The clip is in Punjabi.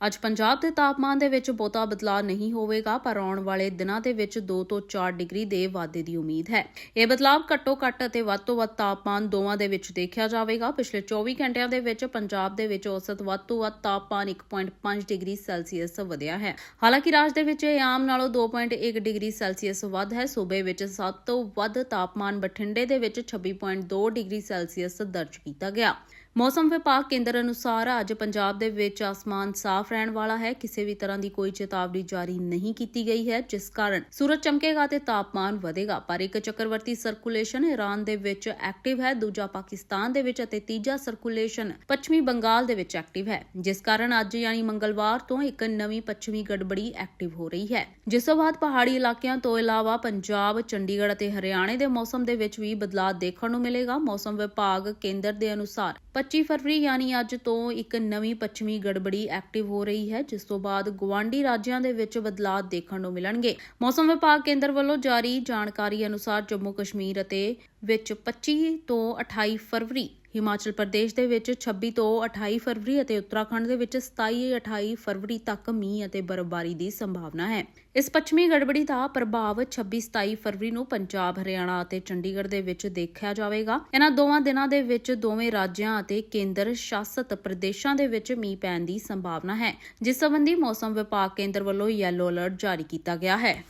ਅੱਜ ਪੰਜਾਬ ਦੇ ਤਾਪਮਾਨ ਦੇ ਵਿੱਚ ਬਹੁਤਾ ਬਦਲਾਅ ਨਹੀਂ ਹੋਵੇਗਾ, ਪਰ ਆਉਣ ਵਾਲੇ ਦਿਨਾਂ ਦੇ ਵਿੱਚ 2 ਤੋਂ 4 ਡਿਗਰੀ ਦੇ ਵਾਧੇ ਦੀ ਉਮੀਦ ਹੈ। ਇਹ ਬਦਲਾਅ ਘੱਟੋ ਘੱਟ ਅਤੇ ਵੱਧ ਤੋਂ ਵੱਧ ਤਾਪਮਾਨ ਦੋਵਾਂ ਦੇ ਵਿੱਚ ਦੇਖਿਆ ਜਾਵੇਗਾ। ਪਿਛਲੇ 24 ਘੰਟਿਆਂ ਦੇ ਵਿੱਚ ਪੰਜਾਬ ਦੇ ਵਿੱਚ ਔਸਤ ਵੱਧ ਤੋਂ ਵੱਧ ਤਾਪਮਾਨ 1.5 ਡਿਗਰੀ ਸੈਲਸੀਅਸ ਵਧਿਆ ਹੈ। ਹਾਲਾਂਕਿ ਰਾਜ ਦੇ ਵਿੱਚ ਇਹ ਆਮ ਨਾਲੋਂ 2.1 ਡਿਗਰੀ ਸੈਲਸੀਅਸ ਵੱਧ ਹੈ। ਸੂਬੇ ਵਿੱਚ ਸਭ ਤੋਂ ਵੱਧ ਤਾਪਮਾਨ ਬਠਿੰਡੇ ਦੇ ਵਿੱਚ 26.2 ਡਿਗਰੀ ਸੈਲਸੀਅਸ ਦਰਜ ਕੀਤਾ ਗਿਆ। ਮੌਸਮ ਵਿਭਾਗ ਕੇਂਦਰ ਅਨੁਸਾਰ ਅੱਜ ਪੰਜਾਬ ਦੇ ਵਿੱਚ ਆਸਮਾਨ ਸਾਫ਼ ਰਹਿਣ ਵਾਲਾ ਹੈ। ਕਿਸੇ ਵੀ ਤਰ੍ਹਾਂ ਦੀ ਕੋਈ ਚੇਤਾਵਨੀ ਜਾਰੀ ਨਹੀਂ ਕੀਤੀ ਗਈ ਹੈ, ਜਿਸ ਕਾਰਨ ਸੂਰਜ ਚਮਕੇਗਾ ਤੇ ਤਾਪਮਾਨ ਵਧੇਗਾ। ਪਰ ਇੱਕ ਚੱਕਰਵਰਤੀ ਸਰਕੂਲੇਸ਼ਨ ਈਰਾਨ ਦੇ ਵਿੱਚ ਐਕਟਿਵ ਹੈ, ਦੂਜਾ ਪਾਕਿਸਤਾਨ ਦੇ ਵਿੱਚ ਅਤੇ ਤੀਜਾ ਸਰਕੂਲੇਸ਼ਨ ਪੱਛਮੀ ਬੰਗਾਲ ਦੇ ਵਿੱਚ ਐਕਟਿਵ ਹੈ, ਜਿਸ ਕਾਰਨ ਅੱਜ ਯਾਨੀ ਮੰਗਲਵਾਰ ਤੋਂ ਇੱਕ ਨਵੀਂ ਪੱਛਮੀ ਗੜਬੜੀ ਐਕਟਿਵ ਹੋ ਰਹੀ ਹੈ। ਜਿਸ ਤੋਂ ਬਾਅਦ ਪਹਾੜੀ ਇਲਾਕਿਆਂ ਤੋਂ ਇਲਾਵਾ ਪੰਜਾਬ, ਚੰਡੀਗੜ੍ਹ ਅਤੇ ਹਰਿਆਣੇ ਦੇ ਮੌਸਮ ਦੇ ਵਿੱਚ ਵੀ ਬਦਲਾਅ ਦੇਖਣ ਨੂੰ ਮਿਲੇਗਾ। ਮੌਸਮ ਵਿਭਾਗ ਕੇਂਦਰ ਦੇ ਅਨੁਸਾਰ 25 ਫਰਵਰੀ ਯਾਨੀ ਅੱਜ ਤੋਂ ਇੱਕ ਨਵੀਂ ਪੱਛਮੀ ਗੜਬੜੀ ਐਕਟਿਵ ਹੋ ਰਹੀ ਹੈ, ਜਿਸ ਤੋਂ ਬਾਅਦ ਗਵਾਂਡੀ ਰਾਜਾਂ ਦੇ ਵਿੱਚ ਬਦਲਾਅ ਦੇਖਣ ਨੂੰ ਮਿਲਣਗੇ। ਮੌਸਮ ਵਿਭਾਗ ਕੇਂਦਰ ਵੱਲੋਂ ਜਾਰੀ ਜਾਣਕਾਰੀ ਅਨੁਸਾਰ ਜੰਮੂ ਕਸ਼ਮੀਰ ਅਤੇ ਵਿੱਚ 25 ਤੋਂ 28 ਫਰਵਰੀ ਹਿਮਾਚਲ ਪ੍ਰਦੇਸ਼ ਦੇ ਵਿੱਚ 26 ਤੋਂ 28 ਫਰਵਰੀ ਅਤੇ ਉੱਤਰਾਖੰਡ ਦੇ ਵਿੱਚ 27 28 ਫਰਵਰੀ ਤੱਕ ਮੀਂਹ ਅਤੇ ਬਰਫ਼ਬਾਰੀ ਦੀ ਸੰਭਾਵਨਾ ਹੈ। ਇਸ ਪੱਛਮੀ ਗੜਬੜੀ ਦਾ ਪ੍ਰਭਾਵ 26 27 ਫਰਵਰੀ ਨੂੰ ਪੰਜਾਬ, ਹਰਿਆਣਾ ਅਤੇ ਚੰਡੀਗੜ੍ਹ ਦੇ ਵਿੱਚ ਦੇਖਿਆ ਜਾਵੇਗਾ। ਇਹਨਾਂ ਦੋਵਾਂ ਦਿਨਾਂ ਦੇ ਵਿੱਚ ਦੋਵੇਂ ਰਾਜਾਂ ਅਤੇ ਕੇਂਦਰ ਸ਼ਾਸਤ ਪ੍ਰਦੇਸ਼ਾਂ ਦੇ ਵਿੱਚ ਮੀਂਹ ਪੈਣ ਦੀ ਸੰਭਾਵਨਾ ਹੈ, ਜਿਸ ਸੰਬੰਧੀ ਮੌਸਮ ਵਿਭਾਗ ਕੇਂਦਰ ਵੱਲੋਂ ਯੈਲੋ ਅਲਰਟ ਜਾਰੀ ਕੀਤਾ ਗਿਆ ਹੈ।